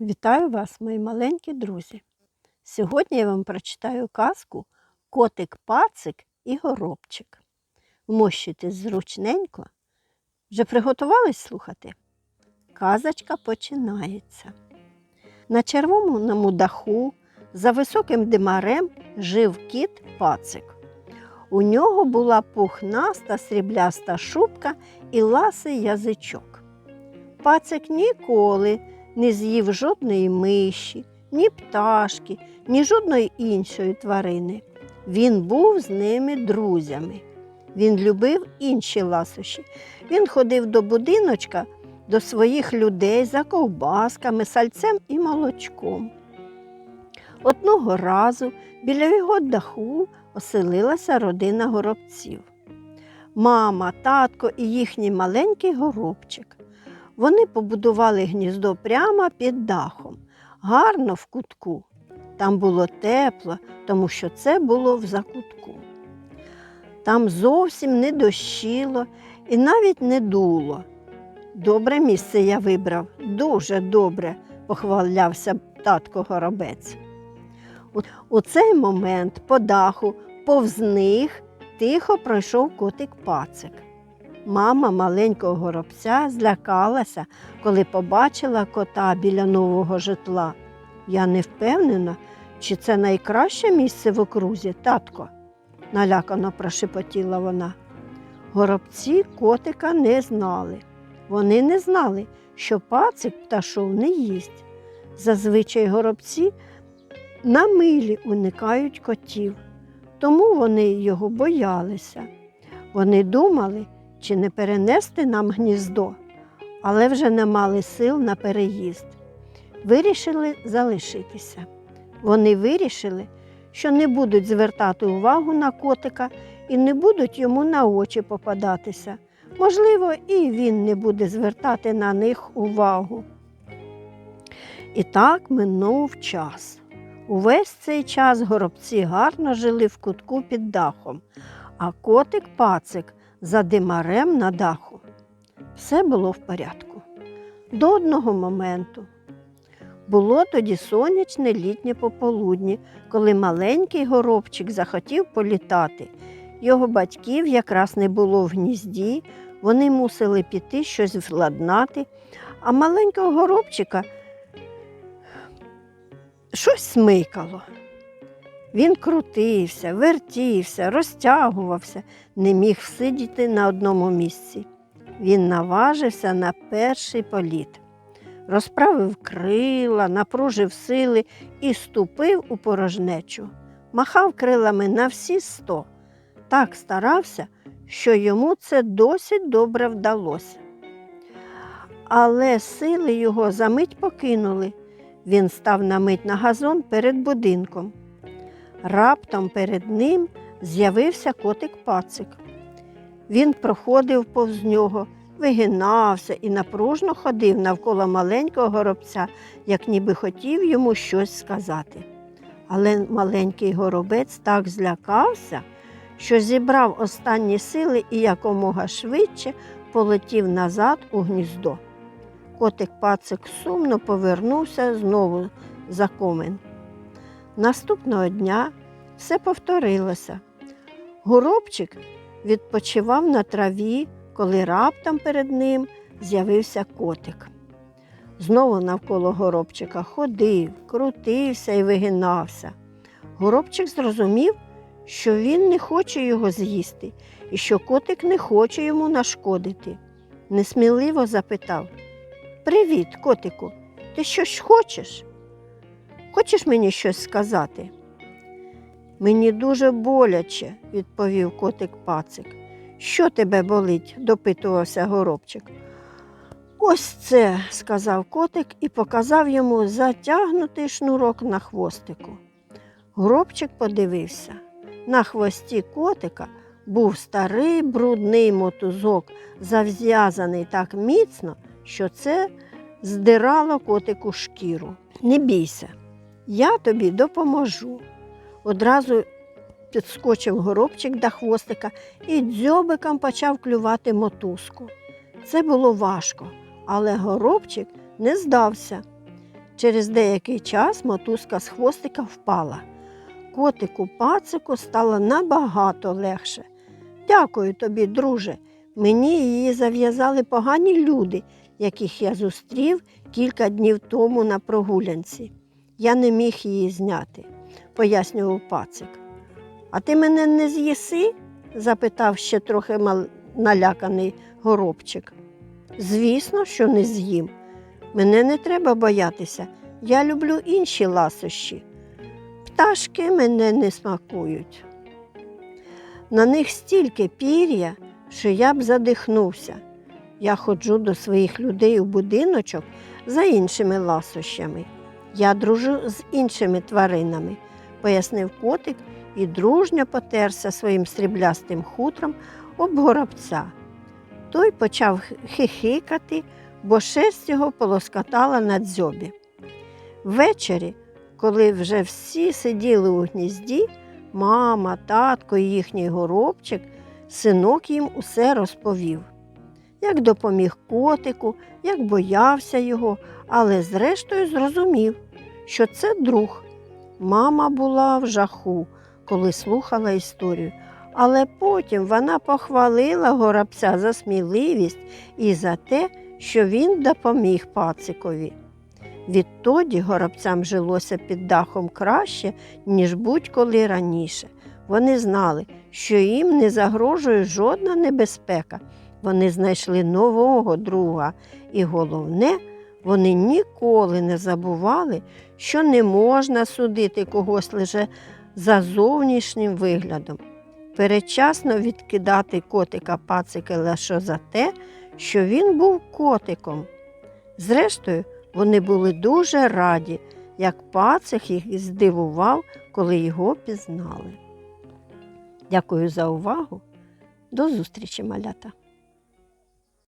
Вітаю вас, мої маленькі друзі. Сьогодні я вам прочитаю казку Котик Пацик і Горобчик. Вмощуйтесь зручненько. Вже приготувались слухати? Казочка починається. На червоному даху за високим димарем жив кіт Пацик. У нього була пухнаста срібляста шубка і ласий язичок. Пацик ніколи не з'їв жодної миші, ні пташки, ні жодної іншої тварини. Він був з ними друзями. Він любив інші ласощі. Він ходив до будиночка до своїх людей за ковбасками, сальцем і молочком. Одного разу біля його даху оселилася родина горобців. Мама, татко і їхній маленький горобчик. Вони побудували гніздо прямо під дахом, гарно в кутку. Там було тепло, тому що це було в закутку. Там зовсім не дощило і навіть не дуло. Добре місце я вибрав, дуже добре, похвалявся татко горобець. У, цей момент по даху повз них тихо пройшов котик пацик. Мама маленького горобця злякалася, коли побачила кота біля нового житла. Я не впевнена, чи це найкраще місце в окрузі, татко, налякано прошепотіла вона. Горобці котика не знали. Вони не знали, що пацик пташов не їсть. Зазвичай горобці на милі уникають котів, тому вони його боялися. Вони думали, чи не перенести нам гніздо, але вже не мали сил на переїзд. Вирішили залишитися. Вони вирішили, що не будуть звертати увагу на котика і не будуть йому на очі попадатися. Можливо, і він не буде звертати на них увагу. І так минув час. Увесь цей час горобці гарно жили в кутку під дахом, а котик пацик за димарем на даху. Все було в порядку. До одного моменту. Було тоді сонячне літнє пополудні, коли маленький горобчик захотів політати. Його батьків якраз не було в гнізді, вони мусили піти щось владнати, а маленького горобчика щось смикало. Він крутився, вертівся, розтягувався, не міг всидіти на одному місці. Він наважився на перший політ, розправив крила, напружив сили і ступив у порожнечу. Махав крилами на всі сто. Так старався, що йому це досить добре вдалося. Але сили його за мить покинули. Він став на мить на газон перед будинком. Раптом перед ним з'явився котик пацик. Він проходив повз нього, вигинався і напружно ходив навколо маленького горобця, як ніби хотів йому щось сказати. Але маленький горобець так злякався, що зібрав останні сили і якомога швидше полетів назад у гніздо. Котик пацик сумно повернувся знову за комен. Наступного дня все повторилося. Горобчик відпочивав на траві, коли раптом перед ним з'явився котик. Знову навколо горобчика ходив, крутився і вигинався. Горобчик зрозумів, що він не хоче його з'їсти і що котик не хоче йому нашкодити. Несміливо запитав Привіт, котику, ти щось хочеш? Хочеш мені щось сказати? Мені дуже боляче, відповів котик пацик. Що тебе болить? допитувався горобчик. Ось це, сказав котик і показав йому затягнутий шнурок на хвостику. Горобчик подивився. На хвості котика був старий брудний мотузок, зав'язаний так міцно, що це здирало котику шкіру. Не бійся, я тобі допоможу. Одразу підскочив горобчик до хвостика і дзьобиком почав клювати мотузку. Це було важко, але горобчик не здався. Через деякий час мотузка з хвостика впала. Котику пацику стало набагато легше. Дякую тобі, друже. Мені її зав'язали погані люди, яких я зустрів кілька днів тому на прогулянці. Я не міг її зняти, пояснював пацик. А ти мене не з'їси? запитав ще трохи наляканий горобчик. Звісно, що не з'їм. Мене не треба боятися. Я люблю інші ласощі. Пташки мене не смакують. На них стільки пір'я, що я б задихнувся. Я ходжу до своїх людей у будиночок за іншими ласощами. Я дружу з іншими тваринами, пояснив котик і дружньо потерся своїм сріблястим хутром об горобця. Той почав хихикати, бо шерсть його полоскотала на дзьобі. Ввечері, коли вже всі сиділи у гнізді, мама, татко і їхній горобчик, синок їм усе розповів. Як допоміг котику, як боявся його, але зрештою зрозумів, що це друг. Мама була в жаху, коли слухала історію, але потім вона похвалила горобця за сміливість і за те, що він допоміг пацикові. Відтоді горобцям жилося під дахом краще, ніж будь-коли раніше. Вони знали, що їм не загрожує жодна небезпека. Вони знайшли нового друга, і головне, вони ніколи не забували, що не можна судити когось лише за зовнішнім виглядом. Перечасно відкидати котика пацики лише за те, що він був котиком. Зрештою, вони були дуже раді, як пацик їх здивував, коли його пізнали. Дякую за увагу. До зустрічі, малята!